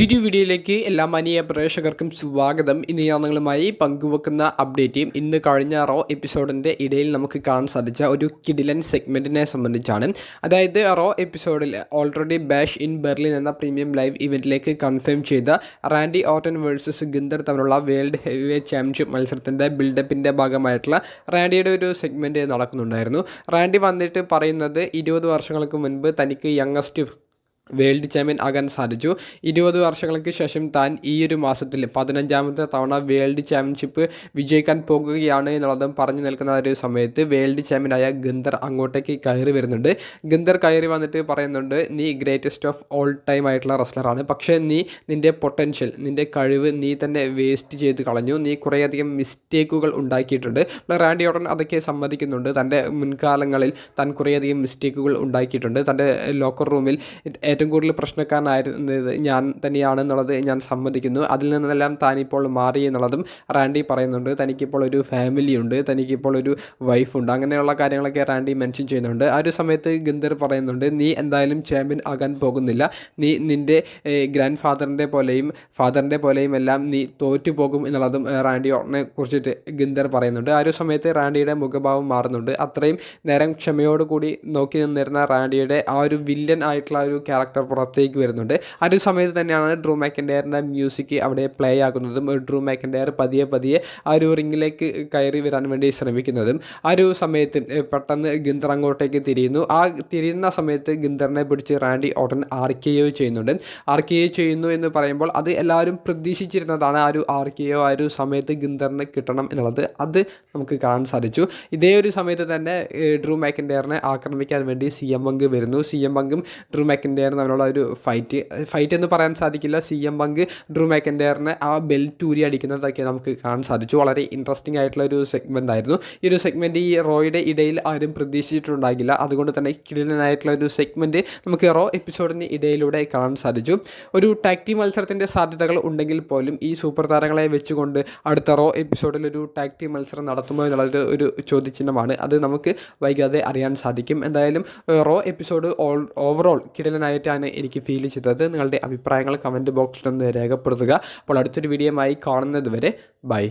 പുതിയൊരു വീഡിയോയിലേക്ക് എല്ലാ മാനിയ പ്രേക്ഷകർക്കും സ്വാഗതം. ഇന്ന് ഞാൻ നിങ്ങളുമായി പങ്കുവെക്കുന്ന അപ്ഡേറ്റും ഇന്ന് കഴിഞ്ഞ റോ എപ്പിസോഡിന്റെ ഇടയിൽ നമുക്ക് കാണാൻ സാധിച്ച ഒരു കിഡിലൻ സെഗ്മെന്റിനെ സംബന്ധിച്ചാണ്. അതായത് റോ എപ്പിസോഡിൽ ഓൾറെഡി ബാഷ് ഇൻ ബെർലിൻ എന്ന പ്രീമിയം ലൈവ് ഇവന്റിലേക്ക് കൺഫേം ചെയ്ത റാൻഡി ഓട്ടൻ വേഴ്സസ് ഗിന്ദർ തമ്മിലുള്ള വേൾഡ് ഹെവിവേ ചാമ്പ്യൻഷിപ്പ് മത്സരത്തിന്റെ ബിൽഡപ്പിന്റെ ഭാഗമായിട്ടുള്ള റാൻഡിയുടെ ഒരു സെഗ്മെന്റ് നടക്കുന്നുണ്ടായിരുന്നു. റാൻഡി വന്നിട്ട് പറയുന്നത് ഇരുപത് വർഷങ്ങൾക്ക് മുൻപ് തനിക്ക് യങ്ങസ്റ്റ് വേൾഡ് ചാമ്പ്യൻ ആകാൻ സാധിച്ചു. ഇരുപത് വർഷങ്ങൾക്ക് ശേഷം താൻ ഈ ഒരു മാസത്തിൽ പതിനഞ്ചാമത്തെ തവണ വേൾഡ് ചാമ്പ്യൻഷിപ്പ് വിജയിക്കാൻ പോകുകയാണ് എന്നുള്ളതും പറഞ്ഞു നിൽക്കുന്ന ഒരു സമയത്ത് വേൾഡ് ചാമ്പ്യനായ ഗന്ധർ അങ്ങോട്ടേക്ക് കയറി വരുന്നുണ്ട്. ഗന്ധർ കയറി വന്നിട്ട് പറയുന്നുണ്ട് നീ ഗ്രേറ്റസ്റ്റ് ഓഫ് ഓൾ ടൈം ആയിട്ടുള്ള റെസ്ലറാണ് പക്ഷേ നീ നിന്റെ പൊട്ടൻഷ്യൽ നിന്റെ കഴിവ് നീ തന്നെ വേസ്റ്റ് ചെയ്ത് കളഞ്ഞു. നീ കുറേയധികം മിസ്റ്റേക്കുകൾ ഉണ്ടാക്കിയിട്ടുണ്ട്. റാൻഡി ഓട്ടൻ അതൊക്കെ സമ്മതിക്കുന്നുണ്ട്. തന്റെ മുൻകാലങ്ങളിൽ താൻ കുറേയധികം മിസ്റ്റേക്കുകൾ ഉണ്ടാക്കിയിട്ടുണ്ട്. തന്റെ ലോക്കർ റൂമിൽ ഏറ്റവും കൂടുതൽ പ്രശ്നക്കാരനായിരുന്നത് ഞാൻ തന്നെയാണെന്നുള്ളത് ഞാൻ സമ്മതിക്കുന്നു. അതിൽ നിന്നെല്ലാം താനിപ്പോൾ മാറി എന്നുള്ളതും റാൻഡി പറയുന്നുണ്ട്. തനിക്കിപ്പോൾ ഒരു ഫാമിലി ഉണ്ട്. തനിക്കിപ്പോൾ ഒരു വൈഫുണ്ട് അങ്ങനെയുള്ള കാര്യങ്ങളൊക്കെ റാൻഡി മെൻഷൻ ചെയ്യുന്നുണ്ട്. ആ ഒരു സമയത്ത് ഗന്ധർ പറയുന്നുണ്ട് നീ എന്തായാലും ചാമ്പ്യൻ ആകാൻ പോകുന്നില്ല. നീ നിന്റെ ഗ്രാൻഡ് ഫാദറിന്റെ പോലെയും ഫാദറിന്റെ പോലെയും എല്ലാം നീ തോറ്റു പോകും എന്നുള്ളതും റാൻഡി കുറിച്ചിട്ട് ഗന്ധർ പറയുന്നുണ്ട്. ആ ഒരു സമയത്ത് റാൻഡിയുടെ മുഖഭാവം മാറുന്നുണ്ട്. അത്രയും നേരം ക്ഷമയോടുകൂടി നോക്കി നിന്നിരുന്ന റാൻഡിയുടെ ആ ഒരു വില്ലൻ ആയിട്ടുള്ള ഒരു ക്യാരക്ടർ പുറത്തേക്ക് വരുന്നുണ്ട്. ആ ഒരു സമയത്ത് തന്നെയാണ് ഡ്രൂ മാക്കൻഡയറിന്റെ മ്യൂസിക് അവിടെ പ്ലേ ആക്കുന്നതും ഡ്രൂ മാക്കൻഡയർ പതിയെ പതിയെ ആ ഒരു റിങ്ങിലേക്ക് കയറി വരാൻ വേണ്ടി ശ്രമിക്കുന്നതും. ആ ഒരു സമയത്ത് പെട്ടെന്ന് ഗിന്ദർ അങ്ങോട്ടേക്ക് തിരിയുന്നു. ആ തിരിയുന്ന സമയത്ത് ഗിന്ദറിനെ പിടിച്ച് Randy Orton R K O ചെയ്യുന്നുണ്ട്. ആർ കെ ഒ ചെയ്യുന്നു എന്ന് പറയുമ്പോൾ അത് എല്ലാവരും പ്രതീക്ഷിച്ചിരുന്നതാണ് ആ ഒരു ആർ കെ ഒ ആ ഒരു സമയത്ത് ഗിന്ദറിന് കിട്ടണം എന്നുള്ളത്. അത് നമുക്ക് കാണാൻ സാധിച്ചു. ഇതേ ഒരു സമയത്ത് തന്നെ ഡ്രൂ മാക്കൻഡെയറിനെ ആക്രമിക്കാൻ വേണ്ടി സി എം ബങ്ക് വരുന്നു. സി എം ബങ്കും ഡ്രൂ മാക്കൻഡയർ തമ്മിലുള്ള ഒരു ഫൈറ്റ് ഫൈറ്റ് എന്ന് പറയാൻ സാധിക്കില്ല. സി എം ബങ്ക് ഡ്രൂ മാക്കൻഡയറിനെ ആ ബെൽറ്റ് ഊരി അടിക്കുന്നതൊക്കെ നമുക്ക് കാണാൻ സാധിച്ചു. വളരെ ഇൻട്രസ്റ്റിംഗ് ആയിട്ടുള്ള ഒരു സെഗ്മെന്റ് ആയിരുന്നു. ഈ ഒരു സെഗ്മെന്റ് ഈ റോയുടെ ഇടയിൽ ആരും പ്രതീക്ഷിച്ചിട്ടുണ്ടാകില്ല. അതുകൊണ്ട് തന്നെ കിടിലനായിട്ടുള്ള ഒരു സെഗ്മെന്റ് നമുക്ക് റോ എപ്പിസോഡിന് ഇടയിലൂടെ കാണാൻ സാധിച്ചു. ഒരു ടാക്ടി മത്സരത്തിന്റെ സാധ്യതകൾ ഉണ്ടെങ്കിൽ പോലും ഈ സൂപ്പർ താരങ്ങളെ വെച്ചുകൊണ്ട് അടുത്ത റോ എപ്പിസോഡിൽ ഒരു ടാക്ടി മത്സരം നടത്തുമോ എന്നുള്ളത് ഒരു ചോദ്യചിഹ്നമാണ്. അത് നമുക്ക് വൈകാതെ അറിയാൻ സാധിക്കും. എന്തായാലും റോ എപ്പിസോഡ് ഓൾ ഓവറോൾ കിടലനായിട്ടാണ് എനിക്ക് ഫീൽ ചെയ്തത്. നിങ്ങളുടെ അഭിപ്രായങ്ങൾ കമന്റ് ബോക്സിലൊന്ന് രേഖപ്പെടുത്തുക. അപ്പോൾ അടുത്തൊരു വീഡിയോ ആയി കാണുന്നത് വരെ ബൈ